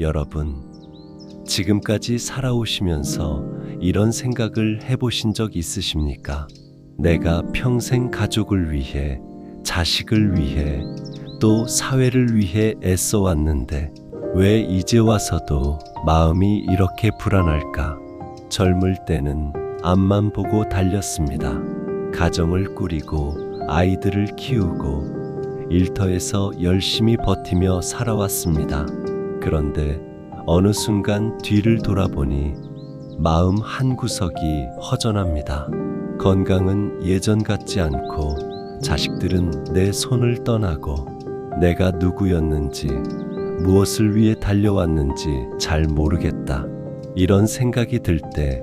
여러분, 지금까지 살아오시면서 이런 생각을 해보신 적 있으십니까? 내가 평생 가족을 위해, 자식을 위해, 또 사회를 위해 애써 왔는데, 왜 이제 와서도 마음이 이렇게 불안할까? 젊을 때는 앞만 보고 달렸습니다. 가정을 꾸리고 아이들을 키우고 일터에서 열심히 버티며 살아왔습니다. 그런데 어느 순간 뒤를 돌아보니 마음 한 구석이 허전합니다. 건강은 예전 같지 않고 자식들은 내 손을 떠나고 내가 누구였는지 무엇을 위해 달려왔는지 잘 모르겠다. 이런 생각이 들 때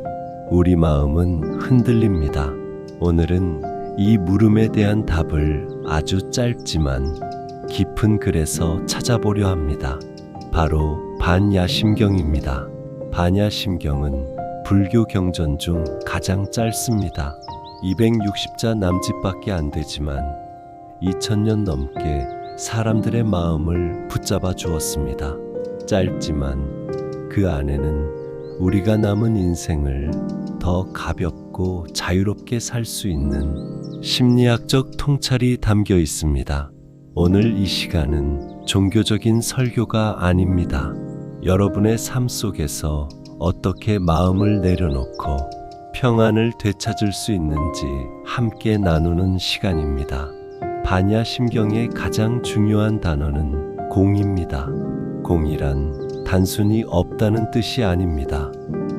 우리 마음은 흔들립니다. 오늘은 이 물음에 대한 답을 아주 짧지만 깊은 글에서 찾아보려 합니다. 바로 반야심경입니다. 반야심경은 불교 경전 중 가장 짧습니다. 260자 남짓밖에 안 되지만 2000년 넘게 사람들의 마음을 붙잡아 주었습니다. 짧지만 그 안에는 우리가 남은 인생을 더 가볍고 자유롭게 살 수 있는 심리학적 통찰이 담겨 있습니다. 오늘 이 시간은 종교적인 설교가 아닙니다. 여러분의 삶 속에서 어떻게 마음을 내려놓고 평안을 되찾을 수 있는지 함께 나누는 시간입니다. 반야 심경의 가장 중요한 단어는 공입니다. 공이란 단순히 없다는 뜻이 아닙니다.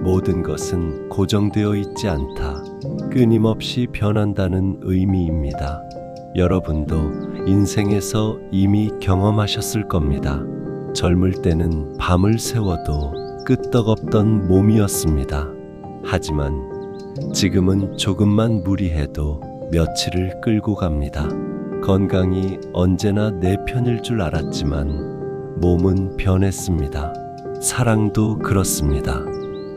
모든 것은 고정되어 있지 않다. 끊임없이 변한다는 의미입니다. 여러분도 인생에서 이미 경험하셨을 겁니다. 젊을 때는 밤을 새워도 끄떡없던 몸이었습니다. 하지만 지금은 조금만 무리해도 며칠을 끌고 갑니다. 건강이 언제나 내 편일 줄 알았지만 몸은 변했습니다. 사랑도 그렇습니다.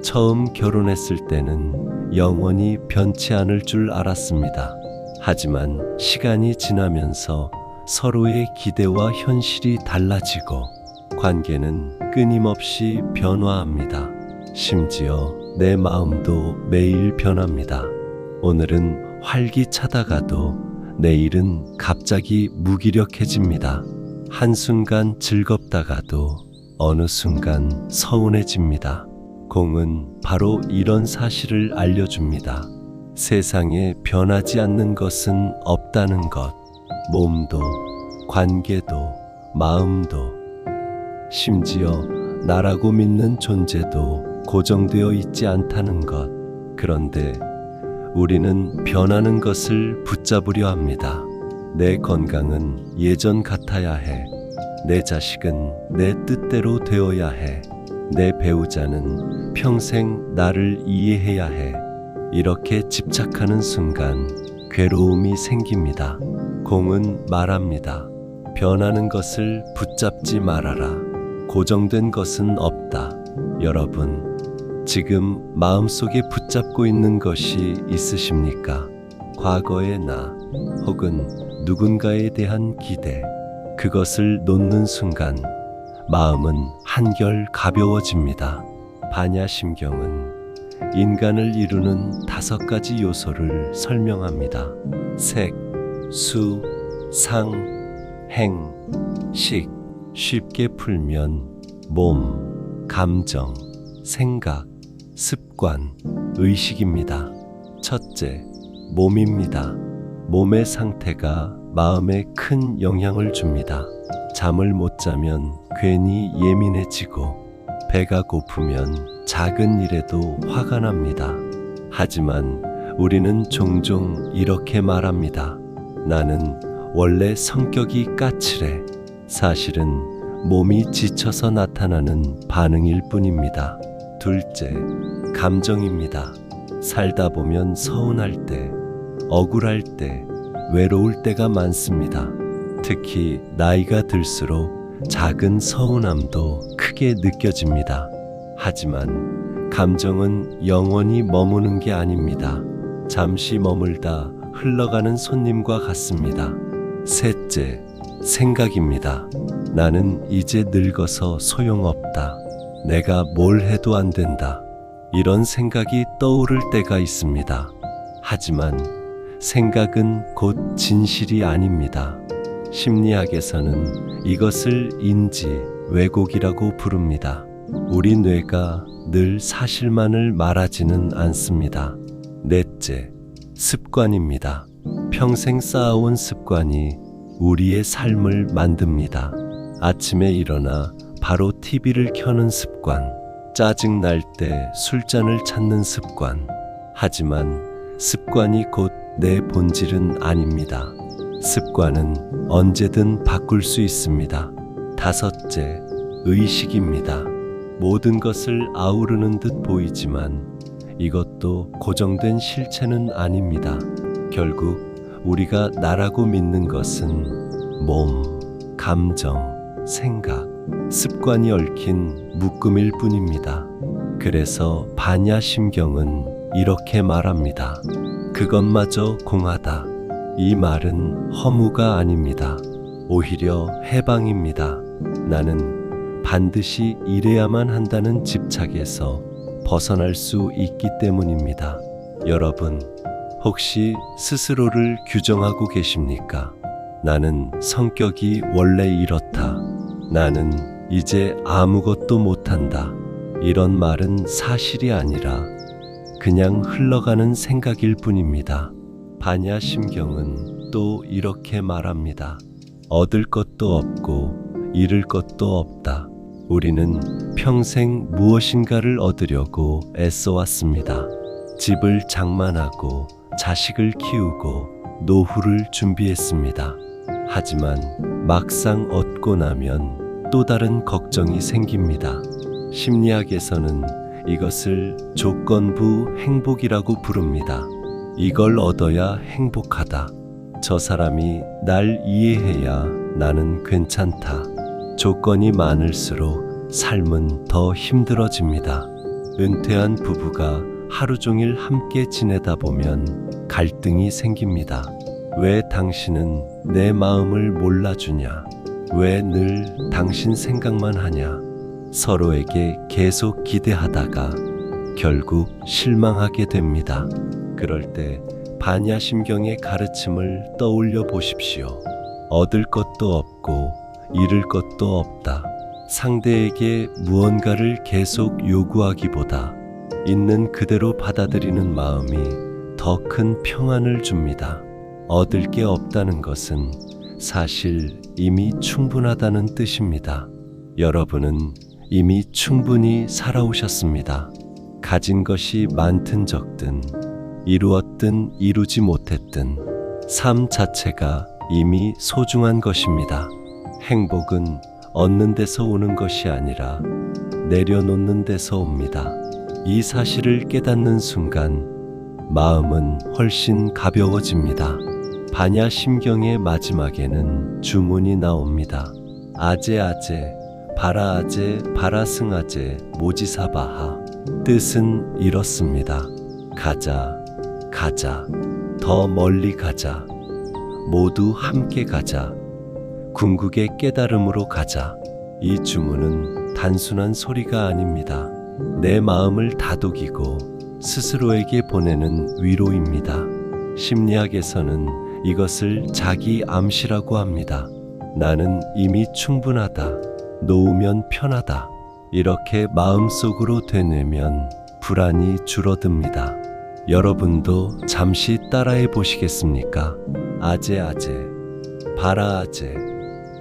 처음 결혼했을 때는 영원히 변치 않을 줄 알았습니다. 하지만 시간이 지나면서 서로의 기대와 현실이 달라지고 관계는 끊임없이 변화합니다. 심지어 내 마음도 매일 변합니다. 오늘은 활기차다가도 내일은 갑자기 무기력해집니다. 한순간 즐겁다가도 어느 순간 서운해집니다. 공은 바로 이런 사실을 알려줍니다. 세상에 변하지 않는 것은 없다는 것. 몸도, 관계도, 마음도, 심지어 나라고 믿는 존재도 고정되어 있지 않다는 것. 그런데 우리는 변하는 것을 붙잡으려 합니다. 내 건강은 예전 같아야 해. 내 자식은 내 뜻대로 되어야 해. 내 배우자는 평생 나를 이해해야 해. 이렇게 집착하는 순간 괴로움이 생깁니다. 공은 말합니다. 변하는 것을 붙잡지 말아라. 고정된 것은 없다. 여러분, 지금 마음속에 붙잡고 있는 것이 있으십니까? 과거의 나 혹은 누군가에 대한 기대, 그것을 놓는 순간 마음은 한결 가벼워집니다. 반야심경은 인간을 이루는 다섯 가지 요소를 설명합니다. 색, 수, 상, 행, 식. 쉽게 풀면 몸, 감정, 생각, 습관, 의식입니다. 첫째, 몸입니다. 몸의 상태가 마음에 큰 영향을 줍니다. 잠을 못 자면 괜히 예민해지고 배가 고프면 작은 일에도 화가 납니다. 하지만 우리는 종종 이렇게 말합니다. 나는 원래 성격이 까칠해. 사실은 몸이 지쳐서 나타나는 반응일 뿐입니다. 둘째, 감정입니다. 살다 보면 서운할 때, 억울할 때, 외로울 때가 많습니다. 특히 나이가 들수록 작은 서운함도 크게 느껴집니다. 하지만 감정은 영원히 머무는 게 아닙니다. 잠시 머물다 흘러가는 손님과 같습니다. 셋째, 생각입니다. 나는 이제 늙어서 소용없다. 내가 뭘 해도 안 된다. 이런 생각이 떠오를 때가 있습니다. 하지만 생각은 곧 진실이 아닙니다. 심리학에서는 이것을 인지, 왜곡이라고 부릅니다. 우리 뇌가 늘 사실만을 말하지는 않습니다. 넷째, 습관입니다. 평생 쌓아온 습관이 우리의 삶을 만듭니다. 아침에 일어나 바로 TV를 켜는 습관, 짜증 날 때 술잔을 찾는 습관. 하지만 습관이 곧 내 본질은 아닙니다. 습관은 언제든 바꿀 수 있습니다. 다섯째, 의식입니다. 모든 것을 아우르는 듯 보이지만 이것도 고정된 실체는 아닙니다. 결국 우리가 나라고 믿는 것은 몸, 감정, 생각, 습관이 얽힌 묶음일 뿐입니다. 그래서 반야심경은 이렇게 말합니다. 그것마저 공하다. 이 말은 허무가 아닙니다. 오히려 해방입니다. 나는 반드시 이래야만 한다는 집착에서 벗어날 수 있기 때문입니다. 여러분, 혹시 스스로를 규정하고 계십니까? 나는 성격이 원래 이렇다. 나는 이제 아무것도 못한다. 이런 말은 사실이 아니라 그냥 흘러가는 생각일 뿐입니다. 반야심경은 또 이렇게 말합니다. 얻을 것도 없고 잃을 것도 없다. 우리는 평생 무엇인가를 얻으려고 애써왔습니다. 집을 장만하고 자식을 키우고 노후를 준비했습니다. 하지만 막상 얻고 나면 또 다른 걱정이 생깁니다. 심리학에서는 이것을 조건부 행복이라고 부릅니다. 이걸 얻어야 행복하다. 저 사람이 날 이해해야 나는 괜찮다. 조건이 많을수록 삶은 더 힘들어집니다. 은퇴한 부부가 하루 종일 함께 지내다 보면 갈등이 생깁니다. 왜 당신은 내 마음을 몰라주냐? 왜 늘 당신 생각만 하냐? 서로에게 계속 기대하다가 결국 실망하게 됩니다. 그럴 때 반야심경의 가르침을 떠올려 보십시오. 얻을 것도 없고 잃을 것도 없다. 상대에게 무언가를 계속 요구하기보다 있는 그대로 받아들이는 마음이 더 큰 평안을 줍니다. 얻을 게 없다는 것은 사실 이미 충분하다는 뜻입니다. 여러분은 이미 충분히 살아오셨습니다. 가진 것이 많든 적든 이루었든 이루지 못했든 삶 자체가 이미 소중한 것입니다. 행복은 얻는 데서 오는 것이 아니라 내려놓는 데서 옵니다. 이 사실을 깨닫는 순간 마음은 훨씬 가벼워집니다. 반야심경의 마지막에는 주문이 나옵니다. 아제아제, 바라아제, 바라승아제, 모지사바하. 뜻은 이렇습니다. 가자, 가자, 더 멀리 가자. 모두 함께 가자. 궁극의 깨달음으로 가자. 이 주문은 단순한 소리가 아닙니다. 내 마음을 다독이고 스스로에게 보내는 위로입니다. 심리학에서는 이것을 자기 암시라고 합니다. 나는 이미 충분하다. 놓으면 편하다. 이렇게 마음속으로 되뇌면 불안이 줄어듭니다. 여러분도 잠시 따라해 보시겠습니까? 아제아제, 바라아제,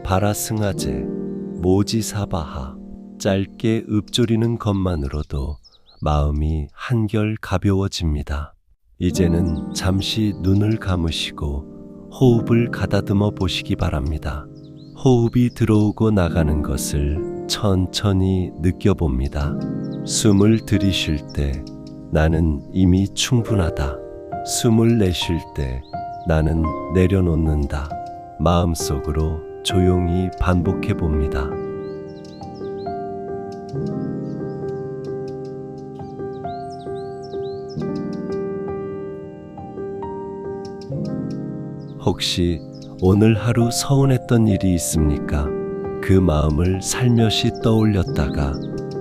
바라승아제, 모지사바하. 짧게 읊조리는 것만으로도 마음이 한결 가벼워집니다. 이제는 잠시 눈을 감으시고 호흡을 가다듬어 보시기 바랍니다. 호흡이 들어오고 나가는 것을 천천히 느껴봅니다. 숨을 들이쉴 때 나는 이미 충분하다. 숨을 내쉴 때 나는 내려놓는다. 마음속으로 조용히 반복해 봅니다. 혹시 오늘 하루 서운했던 일이 있습니까? 그그 마음을 살며시 떠올렸다가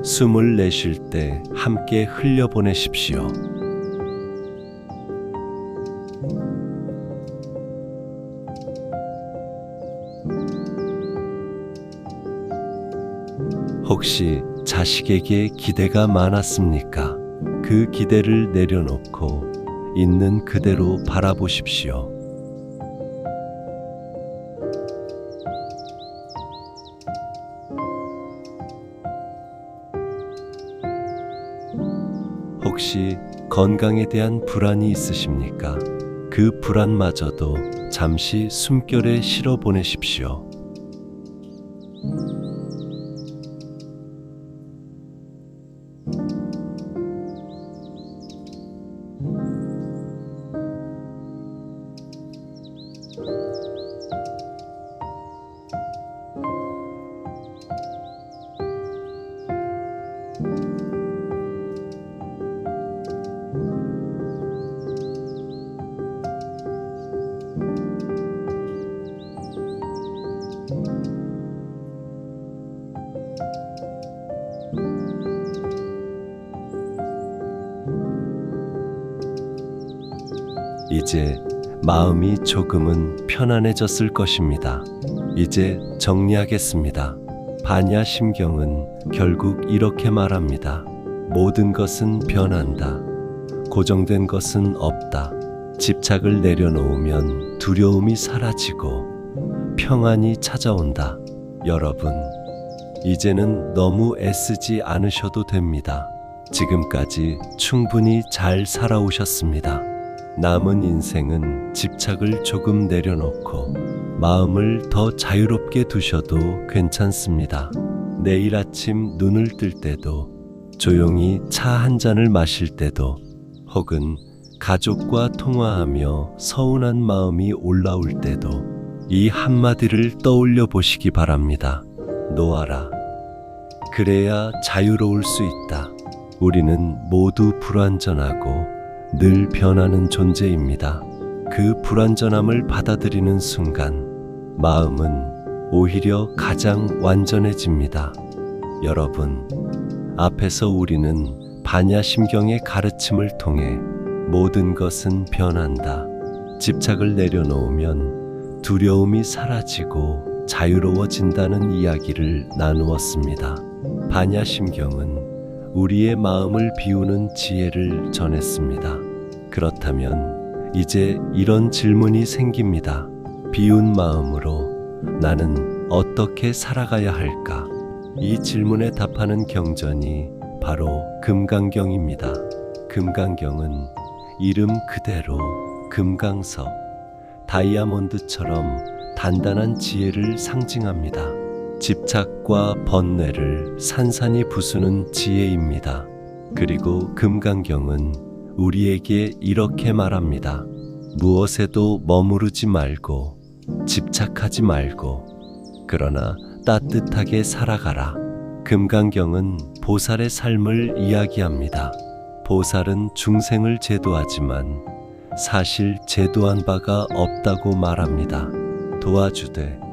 숨을 내쉴 때 함께 흘려보내십시오. 혹시 자식에게 기대가 많았습니까? 그 기대를 내려놓고 있는 그대로 바라보십시오. 혹시 건강에 대한 불안이 있으십니까? 그 불안마저도 잠시 숨결에 실어 보내십시오. 이제 마음이 조금은 편안해졌을 것입니다. 이제 정리하겠습니다. 반야 심경은 결국 이렇게 말합니다. 모든 것은 변한다. 고정된 것은 없다. 집착을 내려놓으면 두려움이 사라지고 평안이 찾아온다. 여러분, 이제는 너무 애쓰지 않으셔도 됩니다. 지금까지 충분히 잘 살아오셨습니다. 남은 인생은 집착을 조금 내려놓고 마음을 더 자유롭게 두셔도 괜찮습니다. 내일 아침 눈을 뜰 때도 조용히 차 한 잔을 마실 때도 혹은 가족과 통화하며 서운한 마음이 올라올 때도 이 한마디를 떠올려 보시기 바랍니다. 놓아라. 그래야 자유로울 수 있다. 우리는 모두 불완전하고 늘 변하는 존재입니다. 그 불완전함을 받아들이는 순간 마음은 오히려 가장 완전해집니다. 여러분, 앞에서 우리는 반야심경의 가르침을 통해 모든 것은 변한다. 집착을 내려놓으면 두려움이 사라지고 자유로워진다는 이야기를 나누었습니다. 반야심경은 우리의 마음을 비우는 지혜를 전했습니다. 그렇다면 이제 이런 질문이 생깁니다. 비운 마음으로 나는 어떻게 살아가야 할까? 이 질문에 답하는 경전이 바로 금강경입니다. 금강경은 이름 그대로 금강석, 다이아몬드처럼 단단한 지혜를 상징합니다. 집착과 번뇌를 산산이 부수는 지혜입니다. 그리고 금강경은 우리에게 이렇게 말합니다. 무엇에도 머무르지 말고 집착하지 말고 그러나 따뜻하게 살아가라. 금강경은 보살의 삶을 이야기합니다. 보살은 중생을 제도하지만 사실 제도한 바가 없다고 말합니다. 도와주되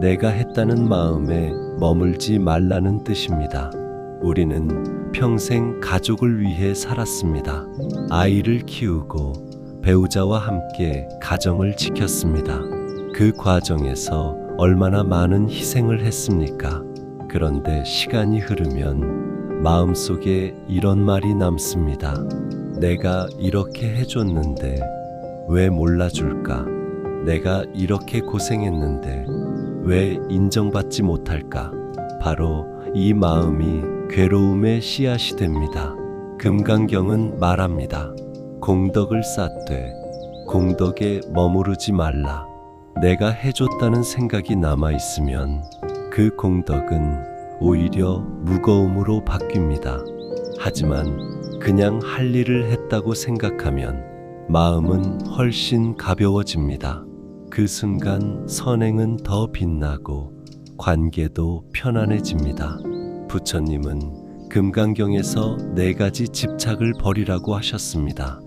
내가 했다는 마음에 머물지 말라는 뜻입니다. 우리는 평생 가족을 위해 살았습니다. 아이를 키우고 배우자와 함께 가정을 지켰습니다. 그 과정에서 얼마나 많은 희생을 했습니까? 그런데 시간이 흐르면 마음속에 이런 말이 남습니다. 내가 이렇게 해줬는데 왜 몰라줄까? 내가 이렇게 고생했는데 왜 인정받지 못할까? 바로 이 마음이 괴로움의 씨앗이 됩니다. 금강경은 말합니다. 공덕을 쌓되 공덕에 머무르지 말라. 내가 해줬다는 생각이 남아 있으면 그 공덕은 오히려 무거움으로 바뀝니다. 하지만 그냥 할 일을 했다고 생각하면 마음은 훨씬 가벼워집니다. 그 순간 선행은 더 빛나고 관계도 편안해집니다. 부처님은 금강경에서 네 가지 집착을 버리라고 하셨습니다.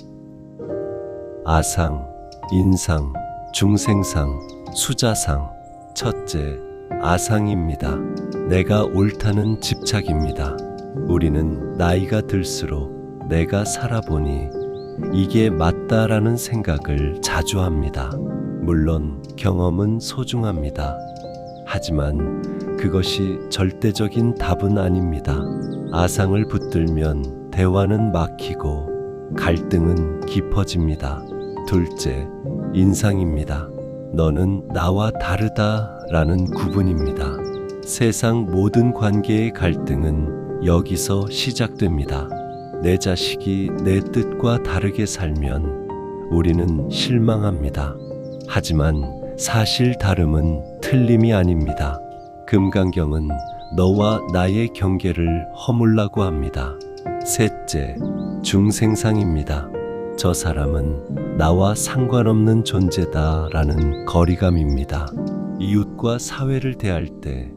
아상, 인상, 중생상, 수자상. 첫째, 아상입니다. 내가 옳다는 집착입니다. 우리는 나이가 들수록 내가 살아보니 이게 맞다라는 생각을 자주 합니다. 물론 경험은 소중합니다. 하지만 그것이 절대적인 답은 아닙니다. 아상을 붙들면 대화는 막히고 갈등은 깊어집니다. 둘째, 인상입니다. 너는 나와 다르다 라는 구분입니다. 세상 모든 관계의 갈등은 여기서 시작됩니다. 내 자식이 내 뜻과 다르게 살면 우리는 실망합니다. 하지만 사실 다름은 틀림이 아닙니다. 금강경은 너와 나의 경계를 허물라고 합니다. 셋째, 중생상입니다. 저 사람은 나와 상관없는 존재다라는 거리감입니다. 이웃과 사회를 대할 때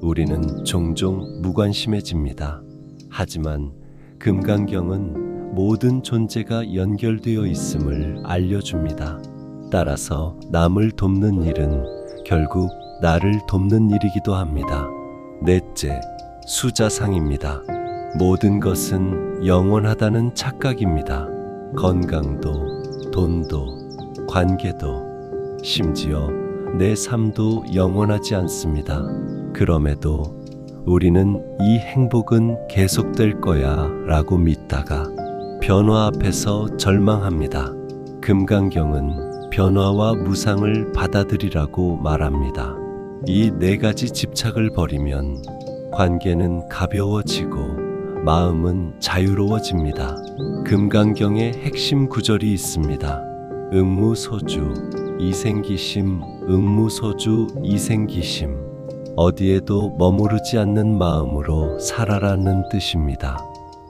우리는 종종 무관심해집니다. 하지만 금강경은 모든 존재가 연결되어 있음을 알려줍니다. 따라서 남을 돕는 일은 결국 나를 돕는 일이기도 합니다. 넷째, 수자상입니다. 모든 것은 영원하다는 착각입니다. 건강도, 돈도, 관계도, 심지어 내 삶도 영원하지 않습니다. 그럼에도 우리는 이 행복은 계속될 거야 라고 믿다가 변화 앞에서 절망합니다. 금강경은 변화와 무상을 받아들이라고 말합니다. 이 네 가지 집착을 버리면 관계는 가벼워지고 마음은 자유로워집니다. 금강경의 핵심 구절이 있습니다. 응무소주, 이생기심, 응무소주, 이생기심. 어디에도 머무르지 않는 마음으로 살아라는 뜻입니다.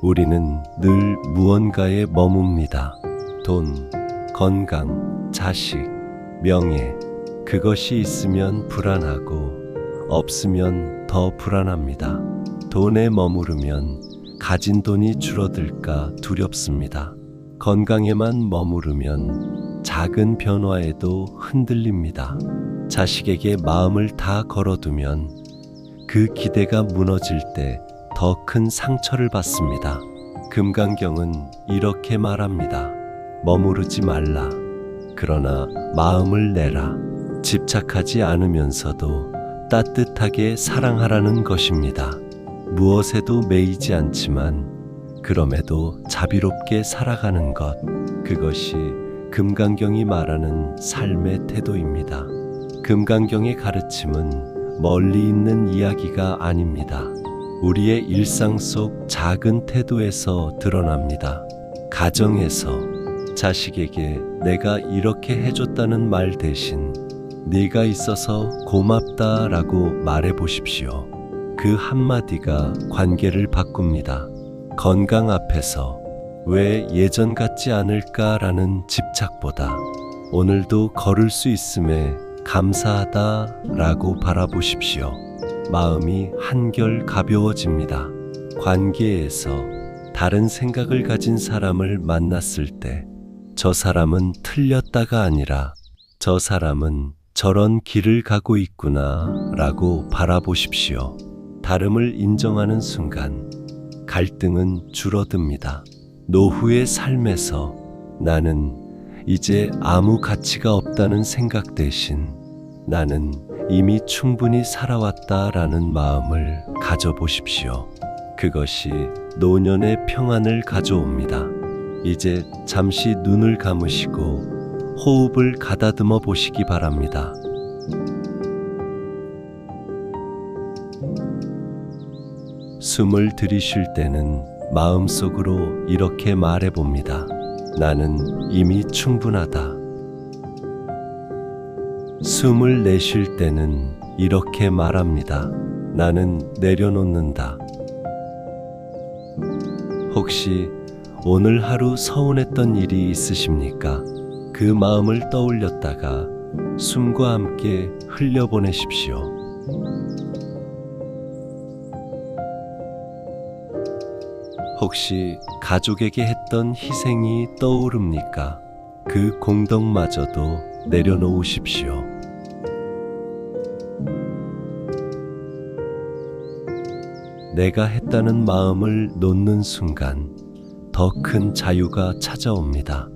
우리는 늘 무언가에 머뭅니다. 돈, 건강, 자식, 명예. 그것이 있으면 불안하고 없으면 더 불안합니다. 돈에 머무르면 가진 돈이 줄어들까 두렵습니다. 건강에만 머무르면 작은 변화에도 흔들립니다. 자식에게 마음을 다 걸어두면 그 기대가 무너질 때 더 큰 상처를 받습니다. 금강경은 이렇게 말합니다. 머무르지 말라. 그러나 마음을 내라. 집착하지 않으면서도 따뜻하게 사랑하라는 것입니다. 무엇에도 매이지 않지만 그럼에도 자비롭게 살아가는 것. 그것이 금강경이 말하는 삶의 태도입니다. 금강경의 가르침은 멀리 있는 이야기가 아닙니다. 우리의 일상 속 작은 태도에서 드러납니다. 가정에서 자식에게 내가 이렇게 해줬다는 말 대신 네가 있어서 고맙다라고 말해 보십시오. 그 한마디가 관계를 바꿉니다. 건강 앞에서 왜 예전 같지 않을까라는 집착보다 오늘도 걸을 수 있음에 감사하다라고 바라보십시오. 마음이 한결 가벼워집니다. 관계에서 다른 생각을 가진 사람을 만났을 때 저 사람은 틀렸다가 아니라 저 사람은 저런 길을 가고 있구나 라고 바라보십시오. 다름을 인정하는 순간 갈등은 줄어듭니다. 노후의 삶에서 나는 이제 아무 가치가 없다는 생각 대신 나는 이미 충분히 살아왔다라는 마음을 가져보십시오. 그것이 노년의 평안을 가져옵니다. 이제 잠시 눈을 감으시고 호흡을 가다듬어 보시기 바랍니다. 숨을 들이쉴 때는 마음속으로 이렇게 말해 봅니다. 나는 이미 충분하다. 숨을 내쉴 때는 이렇게 말합니다. 나는 내려놓는다. 혹시 오늘 하루 서운했던 일이 있으십니까? 그 마음을 떠올렸다가 숨과 함께 흘려보내십시오. 혹시 가족에게 했던 희생이 떠오릅니까? 그 공덕마저도 내려놓으십시오. 내가 했다는 마음을 놓는 순간 더 큰 자유가 찾아옵니다.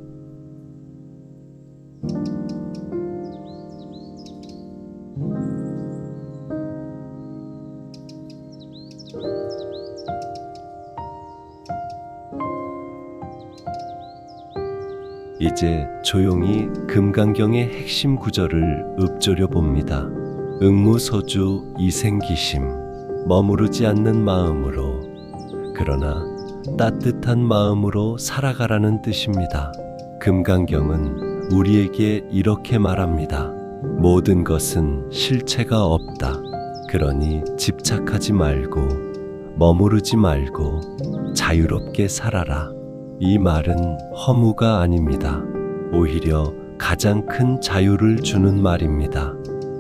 이제 조용히 금강경의 핵심 구절을 읊조려 봅니다. 응무소주 이생기심 머무르지 않는 마음으로 그러나 따뜻한 마음으로 살아가라는 뜻입니다. 금강경은 우리에게 이렇게 말합니다. 모든 것은 실체가 없다. 그러니 집착하지 말고 머무르지 말고 자유롭게 살아라. 이 말은 허무가 아닙니다. 오히려 가장 큰 자유를 주는 말입니다.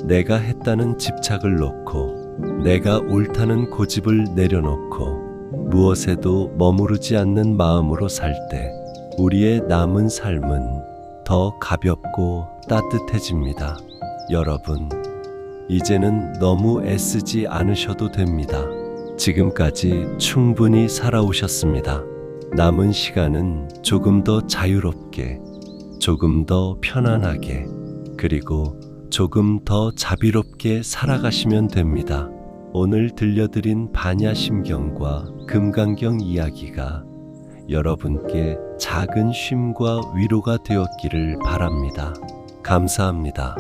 내가 했다는 집착을 놓고 내가 옳다는 고집을 내려놓고 무엇에도 머무르지 않는 마음으로 살 때 우리의 남은 삶은 더 가볍고 따뜻해집니다. 여러분, 이제는 너무 애쓰지 않으셔도 됩니다. 지금까지 충분히 살아오셨습니다. 남은 시간은 조금 더 자유롭게, 조금 더 편안하게, 그리고 조금 더 자비롭게 살아가시면 됩니다. 오늘 들려드린 반야심경과 금강경 이야기가 여러분께 작은 쉼과 위로가 되었기를 바랍니다. 감사합니다.